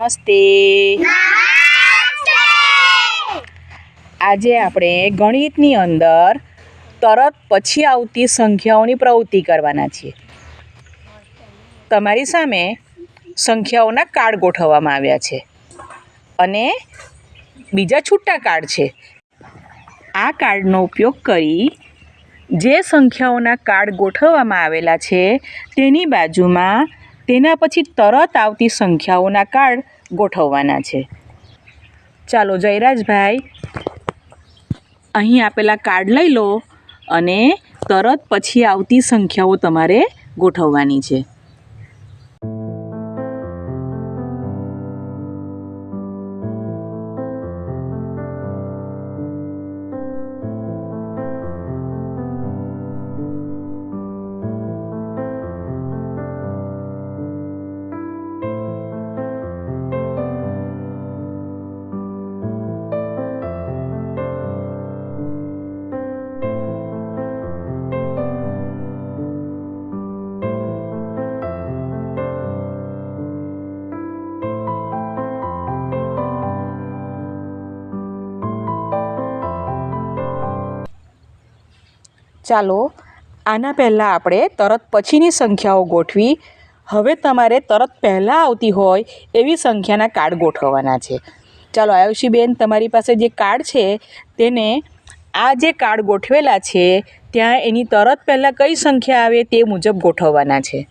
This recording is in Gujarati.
નમસ્તે. આજે આપણે ગણિતની અંદર તરત પછી આવતી સંખ્યાઓની પ્રવૃત્તિ કરવાના છીએ. તમારી સામે સંખ્યાઓના કાર્ડ ગોઠવવામાં આવ્યા છે અને બીજા છૂટા કાર્ડ છે. આ કાર્ડનો ઉપયોગ કરી જે સંખ્યાઓના કાર્ડ ગોઠવવામાં આવેલા છે તેની બાજુમાં તેના પછી તરત આવતી સંખ્યાઓના કાર્ડ ગોઠવવાના છે. ચાલો જયરાજભાઈ, અહીં આપેલા કાર્ડ લઈ લો અને તરત પછી આવતી સંખ્યાઓ તમારે ગોઠવવાની છે. ચાલો, આના પહેલાં આપણે તરત પછીની સંખ્યાઓ ગોઠવી. હવે તમારે તરત પહેલાં આવતી હોય એવી સંખ્યાના કાર્ડ ગોઠવવાના છે. ચાલો આયુષીબેન તમારી પાસે જે કાર્ડ છે, તેને આ જે કાર્ડ ગોઠવેલા છે, ત્યાં એની તરત પહેલાં કઈ સંખ્યા આવે તે મુજબ ગોઠવવાના છે.